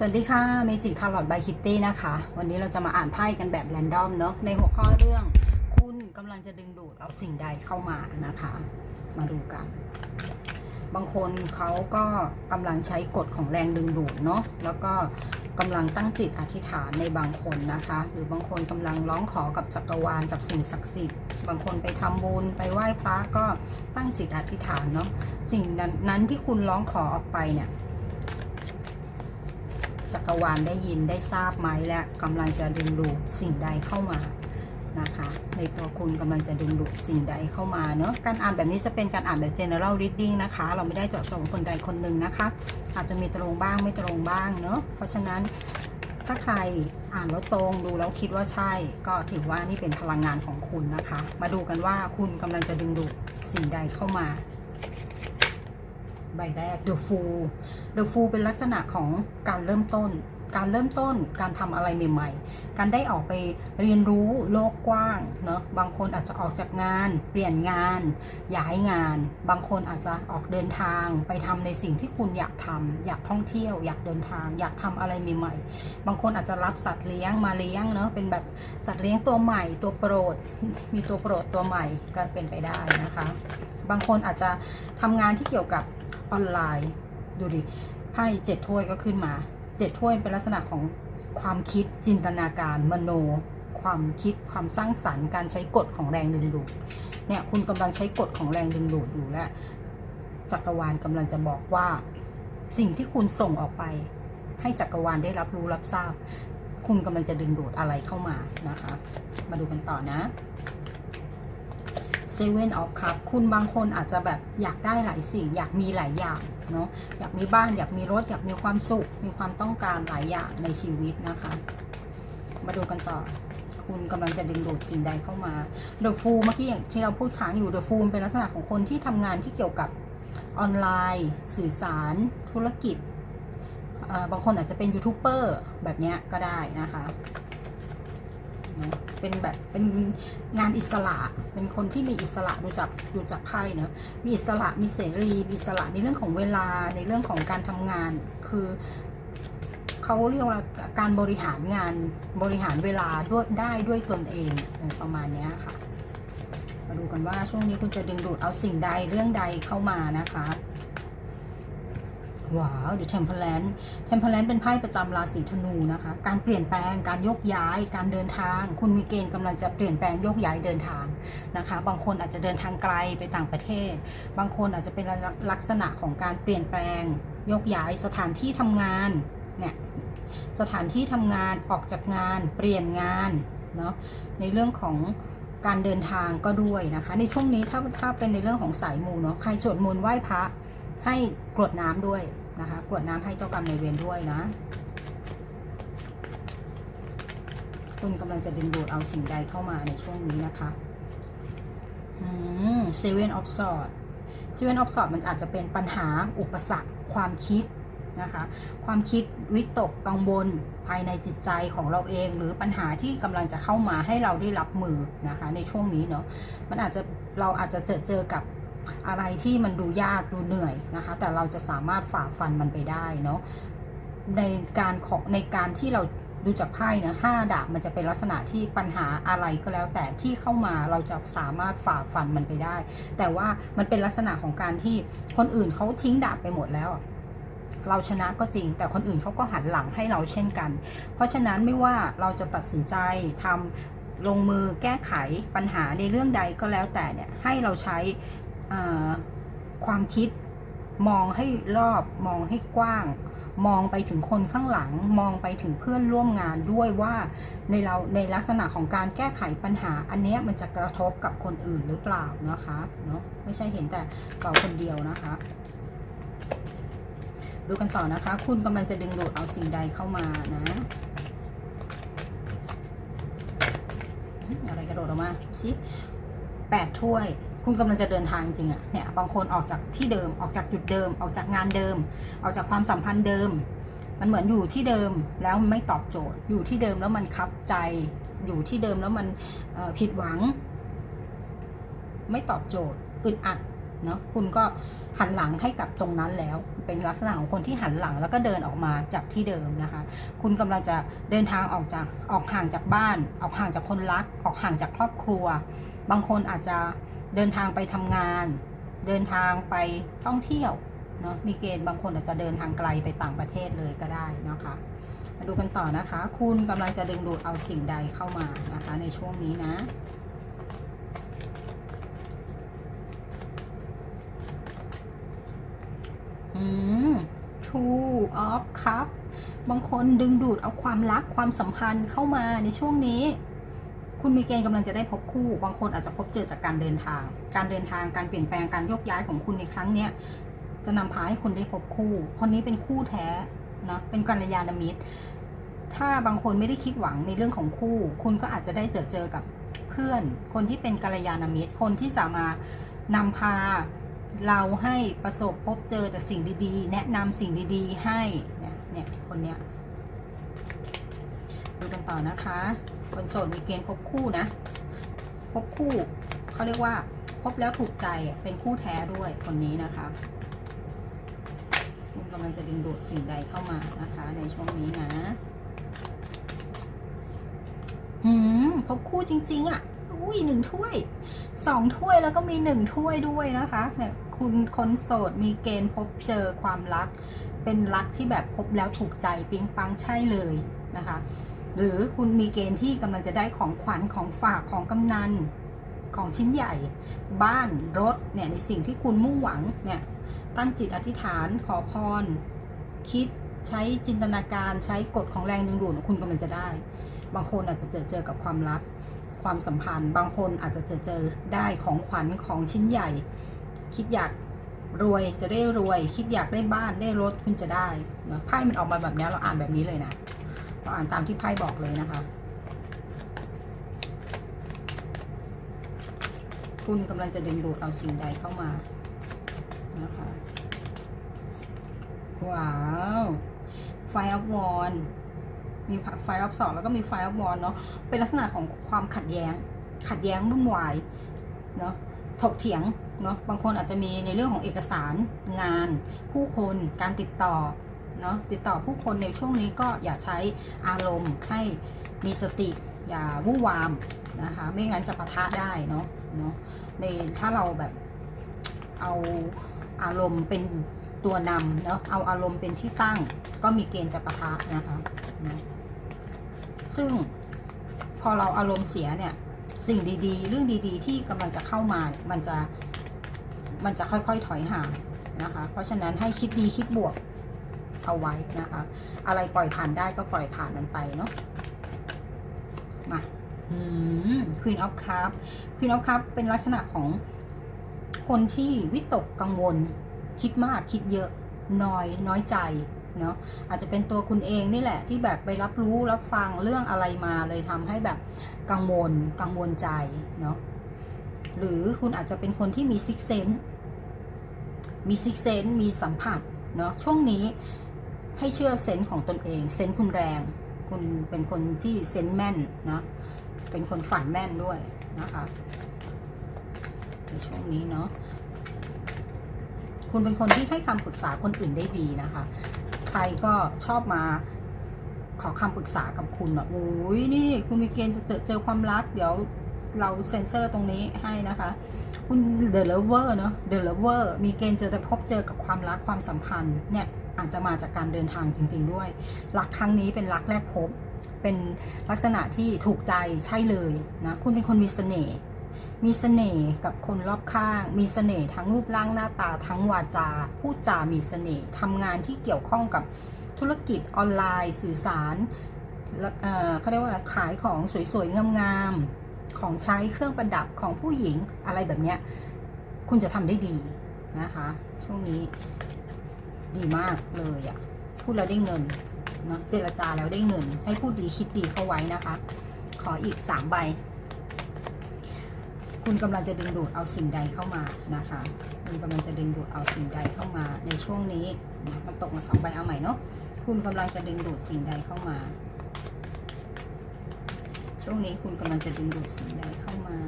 สวัสดีค่ะเมจิคาร์ลอตบายคิตตี้นะคะ วันนี้เราจะมาอ่านไพ่กันแบบแรนดอมเนาะ ในหัวข้อเรื่อง คุณกำลังจะดึงดูดเอาสิ่งใดเข้ามานะคะ มาดูกัน บางคนเขาก็กำลังใช้กฎของแรงดึงดูดเนาะ แล้วก็กำลังตั้งจิตอธิษฐานในบางคนนะคะ หรือบางคนกำลังร้องขอกับจักรวาลกับสิ่งศักดิ์สิทธิ์ บางคนไปทำบุญไปไหว้พระก็ตั้งจิตอธิษฐานเนาะ สิ่งนั้นที่คุณร้องขอออกไปเนี่ย จักรวาลได้ยินได้ทราบไหมและกำลังจะดึงดูดสิ่งใดเข้ามานะคะ ในตัวคุณกำลังจะดึงดูดสิ่งใดเข้ามาเนอะการอ่านแบบนี้จะเป็นการอ่านแบบ general reading นะคะ เราไม่ได้เจาะจงคนใดคนหนึ่งนะคะ อาจจะมีตรงบ้างไม่ตรงบ้างเนอะเพราะฉะนั้นถ้าใครอ่านแล้วตรงดูแล้วคิดว่าใช่ ก็ถือว่านี่เป็นพลังงานของคุณนะคะ มาดูกันว่าคุณกำลังจะดึงดูดสิ่งใดเข้ามา ใบแรก The Fool The Fool เป็นลักษณะของการเริ่มต้น การเริ่มต้น การทำอะไรใหม่ ๆ การได้ออกไปเรียนรู้โลกกว้างเนาะ บางคนอาจจะออกจากงาน เปลี่ยนงาน ย้ายงาน บางคนอาจจะออกเดินทาง ไปทำในสิ่งที่คุณอยากทำอยากท่องเที่ยว อยากเดินทาง อยากทำอะไรใหม่ ๆ บางคนอาจจะรับสัตว์เลี้ยงมาเลี้ยงเนาะ เป็นแบบสัตว์เลี้ยงตัวใหม่ ตัวโปรด มีตัวโปรดตัวใหม่ก็เป็นไปได้นะคะ บางคนอาจจะทำงานที่เกี่ยวกับ ออนไลน์ ดูดิไพ่เจ็ดถ้วยก็ขึ้นมาเจ็ดถ้วยเป็นลักษณะของความคิดจินตนาการมโน ความคิดความสร้างสรรค์การใช้กฎของแรงดึงดูดเนี่ยคุณกำลังใช้กฎของแรงดึงดูดอยู่และจักรวาลกำลังจะบอกว่า สิ่งที่คุณส่งออกไป ให้จักรวาลได้รับรู้รับทราบ คุณกำลังจะดึงดูดอะไรเข้ามานะคะ มาดูกันต่อนะ เซเว่นออฟคัพคุณบางคนอาจจะแบบอยากได้หลายสิ่ง อยากมีหลายอย่างเนาะอยากมีบ้านอยากมีรถ อยากมีความสุข มีความต้องการหลายอย่างในชีวิตนะคะ มาดูกันต่อ คุณกำลังจะดึงดูดสิ่งใดเข้ามาเดอะฟูเมื่อกี้อย่างที่เราพูดค้างอยู่เดอะฟูเป็นลักษณะของคนที่ทำงานที่เกี่ยวกับออนไลน์ สื่อสาร ธุรกิจบางคนอาจจะเป็นยูทูบเบอร์แบบเนี้ยก็ได้นะคะ นะเป็นแบบเป็นงานอิสระ เป็นคนที่มีอิสระดูจากดูจากไพ่เนอะมีอิสระมีเสรีมีอิสระในเรื่องของเวลาในเรื่องของการทำงาน คือเขาเรียกว่าการบริหารงานบริหารเวลาด้วยได้ด้วยตนเองประมาณนี้ค่ะ มาดูกันว่าช่วงนี้คุณจะดึงดูดเอาสิ่งใดเรื่องใดเข้ามานะคะ ว้าว The Temperance Temperance เป็นไพ่ประจำราศีธนูนะคะ การเปลี่ยนแปลงการยกย้าย การเดินทาง คุณมีเกณฑ์กำลังจะเปลี่ยนแปลงยกย้ายเดินทางนะคะ บางคนอาจจะเดินทางไกลไปต่างประเทศ บางคนอาจจะเป็นลักษณะของการเปลี่ยนแปลง ยกย้ายสถานที่ทำงานเนี่ยสถานที่ทำงานออกจากงาน เปลี่ยนงานเนาะในเรื่องของการเดินทางก็ด้วยนะคะ ในช่วงนี้ถ้าถ้าเป็นในเรื่องของสายมูเนาะใครสวดมนต์ไหว้พระ ให้กรวดน้ำด้วยนะคะกรวดน้ำให้เจ้ากรรมในเวรด้วยนะคุณกำลังจะดึงดูดเอาสิ่งใดเข้ามาในช่วงนี้นะคะเซเว่นออฟสอดเซเว่นออฟสอดมันอาจจะเป็นปัญหาอุปสรรคความคิดนะคะ ความคิดวิตกกังวลภายในจิตใจของเราเอง หรือปัญหาที่กำลังจะเข้ามาให้เราได้รับมือนะคะ ในช่วงนี้เนาะมันอาจจะเราอาจจะเจอเจอกับ อะไรที่มันดูยากดูเหนื่อยนะคะ แต่เราจะสามารถฝ่าฟันมันไปได้เนาะในการของในการที่เราดูจากไพ่นะห้าดาบมันจะเป็นลักษณะที่ปัญหาอะไรก็แล้ว แต่ที่เข้ามาเราจะสามารถฝ่าฟันมันไปได้ แต่ว่ามันเป็นลักษณะของการที่คนอื่นเขาทิ้งดาบไปหมดแล้วเราชนะก็จริง แต่คนอื่นเขาก็หันหลังให้เราเช่นกัน เพราะฉะนั้นไม่ว่าเราจะตัดสินใจทำลงมือแก้ไขปัญหาในเรื่องใดก็แล้วแต่เนี่ยให้เราใช้ ความคิดมองให้รอบมองให้กว้าง มองไปถึงคนข้างหลัง มองไปถึงเพื่อนร่วมงานด้วยว่าในเราในลักษณะของการแก้ไขปัญหา อันนี้มันจะกระทบกับคนอื่นหรือเปล่านะคะเนาะไม่ใช่เห็นแต่เราคนเดียวนะคะ ดูกันต่อนะคะ คุณกำลังจะดึงดูดเอาสิ่งใดเข้ามานะอะไรกระโดดออกมาสิแปดถ้วย คุณกำลังจะเดินทางจริงอะเนี่ยบางคนออกจากที่เดิมออกจากจุดเดิม ออกจากงานเดิม ออกจากความสัมพันธ์เดิม มันเหมือนอยู่ที่เดิมแล้วไม่ตอบโจทย์ อยู่ที่เดิมแล้วมันคับใจ อยู่ที่เดิมแล้วมันผิดหวัง ไม่ตอบโจทย์อึดอัดเนาะคุณก็หันหลังให้กับตรงนั้นแล้ว เป็นลักษณะของคนที่หันหลังแล้วก็เดินออกมาจากที่เดิมนะคะ คุณกำลังจะเดินทางออกจากออกห่างจากบ้าน ออกห่างจากคนรัก ออกห่างจากครอบครัว บางคนอาจจะ เดินทางไปทำงาน เดินทางไปท่องเที่ยวเนาะมีเกณฑ์บางคนอาจจะเดินทางไกลไปต่างประเทศเลยก็ได้นะคะมาดูกันต่อนะคะ คุณกำลังจะดึงดูดเอาสิ่งใดเข้ามานะคะ ในช่วงนี้นะอืม two of cup บางคนดึงดูดเอาความรักความสัมพันธ์เข้ามาในช่วงนี้ คุณมีเกณฑ์กำลังจะได้พบคู่ บางคนอาจจะพบเจอจากการเดินทาง การเดินทาง การเปลี่ยนแปลง การโยกย้ายของคุณในครั้งเนี้ยจะนำพาให้คุณได้พบคู่ คนนี้เป็นคู่แท้นะเป็นกัลยาณมิตร ถ้าบางคนไม่ได้คิดหวังในเรื่องของคู่ คุณก็อาจจะได้เจอเจอกับเพื่อน คนที่เป็นกัลยาณมิตร คนที่จะมานำพาเราให้ประสบพบเจอแต่สิ่งดีๆ แนะนำสิ่งดีๆ ให้เนี่ยเนี่ยคนเนี้ยดูกันต่อนะคะ คนโสดมีเกณฑ์พบคู่นะ พบคู่เขาเรียกว่า พบแล้วถูกใจเป็นคู่แท้ด้วยคนนี้นะคะคุณกำลังจะดึงดูดสิ่งใดเข้ามานะคะ ในช่วงนี้นะหืมพบคู่จริง ๆอะอุ้ยหนึ่งถ้วยสองถ้วยแล้วก็มีหนึ่งถ้วยด้วยนะคะเนี่ยคุณคนโสดมีเกณฑ์พบเจอความรัก เป็นรักที่แบบพบแล้วถูกใจปิ๊งปังใช่เลยนะคะ หรือคุณมีเกณฑ์ที่กำลังจะได้ของขวัญของฝากของกำนันของชิ้นใหญ่ บ้านรถเนี่ยในสิ่งที่คุณมุ่งหวังเนี่ยตั้งจิตอธิษฐานขอพร คิดใช้จินตนาการใช้กฎของแรงดึงดูดคุณกำลังจะได้ บางคนอาจจะเจอเจอกับความลับความสัมพันธ์ บางคนอาจจะเจอเจอได้ของขวัญของชิ้นใหญ่ คิดอยากรวยจะได้รวย คิดอยากได้บ้านได้รถคุณจะได้ไพ่มันออกมาแบบนี้เราอ่านแบบนี้เลยนะ เราอ่านตามที่ไพ่บอกเลยนะคะ คุณกำลังจะดึงดูดเอาสิ่งใดเข้ามานะคะว้าวไฟอัพวอนมีไฟอัพสองแล้วก็มีไฟอัพวอนเนาะเป็นลักษณะของความขัดแย้ง ขัดแย้งวุ่นวายเนาะถกเถียงเนาะบางคนอาจจะมีในเรื่องของเอกสารงาน ผู้คนการติดต่อ เนาะติดต่อผู้คนในช่วงนี้ก็อย่าใช้อารมณ์ให้มีสติ อย่าวู่นวามนะคะ ไม่งั้นจะปะทะได้เนาะเนาะในถ้าเราแบบเอาอารมณ์เป็นตัวนำเนาะเอาอารมณ์เป็นที่ตั้ง ก็มีเกณฑ์จะปะทะนะคะนะซึ่งพอเราอารมณ์เสียเนี่ยสิ่งดีๆ เรื่องดีๆ ที่กำลังจะเข้ามามันจะมันจะค่อยๆถอยห่างนะคะ เพราะฉะนั้นให้คิดดีคิดบวก เอาไว้นะคะ อะไรปล่อยผ่านได้ก็ปล่อยผ่านมันไปเนาะมาอืม Queen of Cup Queen of Cup เป็นลักษณะของคนที่วิตกกังวล คิดมากคิดเยอะน้อยน้อยใจเนาะอาจจะเป็นตัวคุณเองนี่แหละ ที่แบบไปรับรู้รับฟังเรื่องอะไรมาเลยทำให้แบบกังวลกังวลใจเนาะหรือคุณอาจจะเป็นคนที่มีซิกเซนมีซิกเซนมีสัมผัสเนาะช่วงนี้ ให้เชื่อเซนส์ของตนเอง เซนส์คุณแรง คุณเป็นคนที่เซนส์แม่นเนาะเป็นคนฝันแม่นด้วยนะคะในช่วงนี้เนาะคุณเป็นคนที่ให้คำปรึกษาคนอื่นได้ดีนะคะ ใครก็ชอบมาขอคำปรึกษากับคุณอะโอ้ยนี่ คุณมีเกณฑ์จะเจอเจอความรัก เดี๋ยวเราเซ็นเซอร์ตรงนี้ให้นะคะ คุณ The Lover เนาะ The Lover มีเกณฑ์จะได้พบเจอกับความรักความสัมพันธ์เนี่ย อาจจะมาจากการเดินทางจริง ๆ ด้วยรักครั้งนี้เป็นรักแรกพบ เป็นลักษณะที่ถูกใจใช่เลยนะคุณเป็นคนมีเสน่ห์มีเสน่ห์กับคนรอบข้าง มีเสน่ห์ทั้งรูปร่างหน้าตาทั้งวาจา พูดจามีเสน่ห์ทำงานที่เกี่ยวข้องกับธุรกิจออนไลน์สื่อสารเเขาเรียกว่าขายของสวยๆงามๆของใช้เครื่องประดับของผู้หญิงอะไรแบบเนี้ยคุณจะทำได้ดีนะคะ ช่วงนี้ ดีมากเลยอะพูดแล้วได้เงินเนอะเจรจาแล้วได้เงิน ให้พูดดีคิดดีเข้าไว้นะคะ ขออีกสามใบ คุณกำลังจะดึงดูดเอาสิ่งใดเข้ามานะคะ คุณกำลังจะดึงดูดเอาสิ่งใดเข้ามา ในช่วงนี้นะมันตกมาสองใบเอาใหม่เนาะคุณกำลังจะดึงดูดสิ่งใดเข้ามา ช่วงนี้คุณกำลังจะดึงดูดสิ่งใดเข้ามา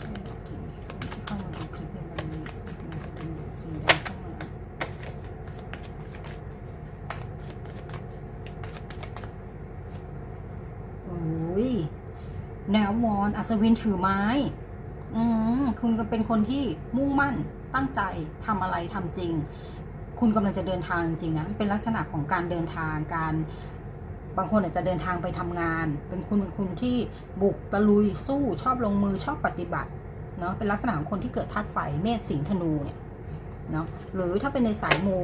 ช่ที่เข้ามาดูคลิปในวันนี้คุณกำลังจะดึงดูดสิ่งใดเข้ามา แนวมอนอัศวินถือไม้ อืมคุณก็เป็นคนที่มุ่งมั่นตั้งใจทำอะไรทำจริง คุณกำลังจะเดินทางจริงนะเป็นลักษณะของการเดินทางการบางคนอาจจะเดินทางไปทำงาน เป็นคุณเป็นคุณที่บุกตะลุยสู้ชอบลงมือชอบปฏิบัติเนาะเป็นลักษณะของคนที่เกิดธาตุไฟเมษสิงห์ธนูเนี่ยเนาะหรือถ้าเป็นในสายมู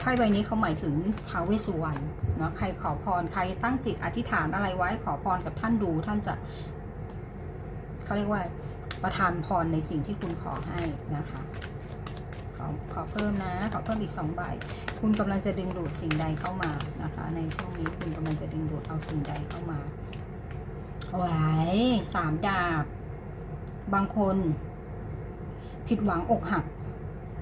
ไพ่ใบนี้เขาหมายถึงท้าวเวสุวรรณเนาะใครขอพรใครตั้งจิตอธิษฐานอะไรไว้ขอพรกับท่านดูท่านจะเขาเรียกว่าประทานพรในสิ่งที่คุณขอให้นะคะขอขอเพิ่มนะ ขอเพิ่มอีกสองใบ คุณกำลังจะดึงดูดสิ่งใดเข้ามานะคะ ในช่วงนี้คุณกำลังจะดึงดูดเอาสิ่งใดเข้ามาไหวสามดาบบางคน ผิดหวังอกหัก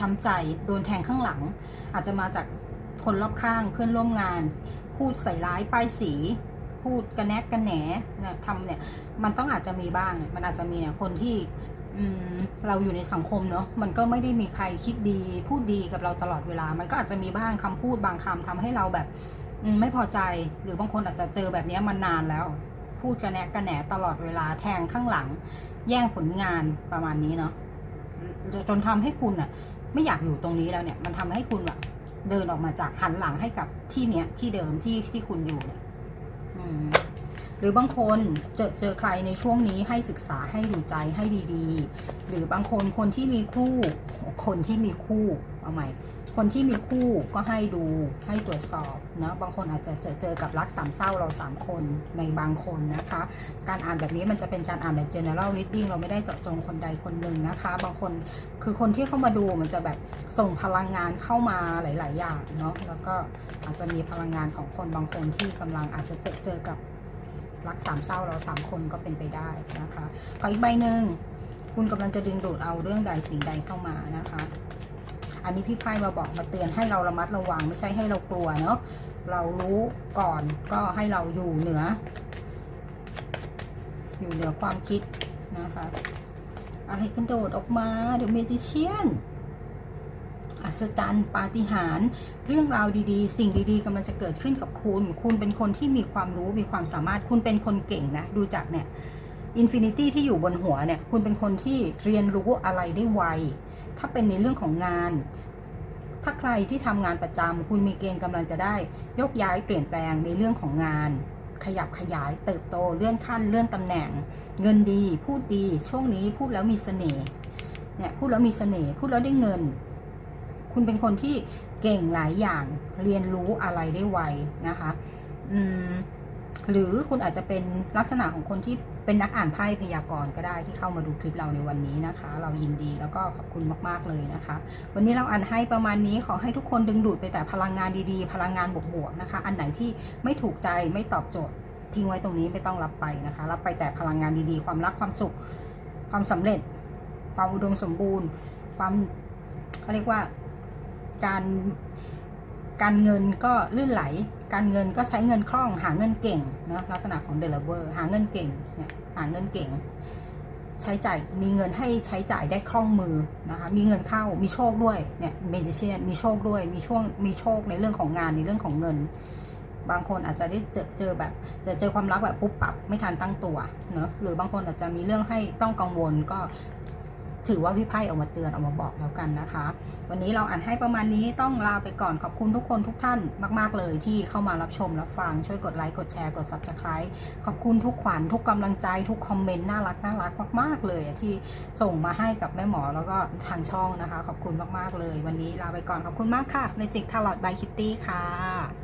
ช้ำใจ โดนแทงข้างหลัง อาจจะมาจากคนรอบข้างเพื่อนร่วมงาน พูดใส่ร้ายป้ายสี พูดกระแนกกระแหนนะทำเนี่ย มันต้องอาจจะมีบ้าง มันอาจจะมีเนี่ยคนที่เราอยู่ในสังคมเนาะมันก็ไม่ได้มีใครคิดดี พูดดีกับเราตลอดเวลา มันก็อาจจะมีบ้างคำพูดบางคำทำให้เราแบบไม่พอใจ หรือบางคนอาจจะเจอแบบนี้มานานแล้ว พูดกระแนะกระแหนตลอดเวลาแทงข้างหลัง แย่งผลงานประมาณนี้เนาะจนทำให้คุณอะ ไม่อยากอยู่ตรงนี้แล้วเนี่ย มันทำให้คุณแบบเดินออกมาจากหันหลังให้กับที่เนี้ยที่เดิมที่ที่คุณอยู่เนี่ยหรือบางคนเจอเจอใครในช่วงนี้ให้ศึกษาให้ดูใจให้ดี ๆ หรือบางคนคนที่มีคู่ คนที่มีคู่ เอาใหม่ คนที่มีคู่ก็ให้ดูให้ตรวจสอบนะบางคนอาจจะเจอเจอกับรักสามเศร้าเราสามคนในบางคนนะคะ การอ่านแบบนี้มันจะเป็นการอ่านแบบ general reading เราไม่ได้เจาะจงคนใดคนหนึ่งนะคะ บางคนคือคนที่เข้ามาดูมันจะแบบส่งพลังงานเข้ามาหลาย ๆ อย่างเนาะแล้วก็อาจจะมีพลังงานของคนบางคนที่กำลังอาจจะเจอเจอกับรักสามเศร้าเราสามคนก็เป็นไปได้นะคะขออีกใบหนึ่งคุณกำลังจะดึงดูดเอาเรื่องใดสิ่งใดเข้ามานะคะ อันนี้พี่ไพ่มาบอกมาเตือนให้เราระมัดระวังไม่ใช่ให้เรากลัวเนาะเรารู้ก่อนก็ให้เราอยู่เหนือ อยู่เหนือความคิดนะคะ อะไรกันโดดออกมาเดี๋ยวเมจิเชียนอัศจรรย์ปาฏิหาริย์เรื่องราวดีๆ สิ่งดีๆกำลังจะเกิดขึ้นกับคุณ คุณเป็นคนที่มีความรู้มีความสามารถคุณเป็นคนเก่งนะ ดูจากเนี่ยอินฟินิตี้ที่อยู่บนหัวเนี่ย คุณเป็นคนที่เรียนรู้อะไรได้ไว ถ้าเป็นในเรื่องของงาน ถ้าใครที่ทำงานประจำคุณมีเกณฑ์กำลังจะได้ยกย้ายเปลี่ยนแปลงในเรื่องของงาน ขยับขยาย เติบโตเลื่อนขั้นเลื่อนตำแหน่ง เงินดี พูดดี ช่วงนี้พูดแล้วมีเสน่ห์เนี่ยพูดแล้วมีเสน่ห์พูดแล้วได้เงิน คุณเป็นคนที่เก่งหลายอย่างเรียนรู้อะไรได้ไวนะคะ อืมหรือคุณอาจจะเป็นลักษณะของคนที่ เป็นนักอ่านไพ่พยากรณ์ก็ได้ที่เข้ามาดูคลิปเราในวันนี้นะคะ เรายินดีแล้วก็ขอบคุณมากๆเลยนะคะ วันนี้เราอ่านให้ประมาณนี้ขอให้ทุกคนดึงดูดไปแต่พลังงานดีๆ พลังงานบวกๆนะคะ อันไหนที่ไม่ถูกใจไม่ตอบโจทย์ ทิ้งไว้ตรงนี้ไม่ต้องรับไปนะคะ รับไปแต่พลังงานดีๆ ความรักความสุข ความสำเร็จ ความอุดมสมบูรณ์ ความเขาเรียกว่าการการเงินก็ลื่นไหล การเงินก็ใช้เงินคล่องหาเงินเก่งเนาะลักษณะของเดลเวอร์หาเงินเก่งเนี่ยหาเงินเก่ง ใช้จ่ายมีเงินให้ใช้จ่ายได้คล่องมือนะคะมีเงินเข้ามีโชคด้วยเนี่ยเมจิเชียนมีโชคด้วยมีช่วงมีโชคในเรื่องของงานในเรื่องของเงิน บางคนอาจจะได้เจอเจอแบบจะเจอความรักแบบปุ๊บปับไม่ทันตั้งตัวเนอะหรือบางคนอาจจะมีเรื่องให้ต้องกังวลก็ ถือว่าพี่ไพ่ออกมาเตือนออกมาบอกแล้วกันนะคะ วันนี้เราอ่านให้ประมาณนี้ต้องลาไปก่อนขอบคุณทุกคนทุกท่านมาก ๆ เลยที่เข้ามารับชมรับฟังช่วยกดไลค์กดแชร์กด subscribe ขอบคุณทุกขวัญทุกกำลังใจทุกคอมเมนต์น่ารักน่ารักมาก ๆ เลยที่ส่งมาให้กับแม่หมอแล้วก็ทางช่องนะคะ ขอบคุณมากๆเลย วันนี้ลาไปก่อนขอบคุณมากค่ะในจิกทาร์ลอตบายคิตตี้ค่ะ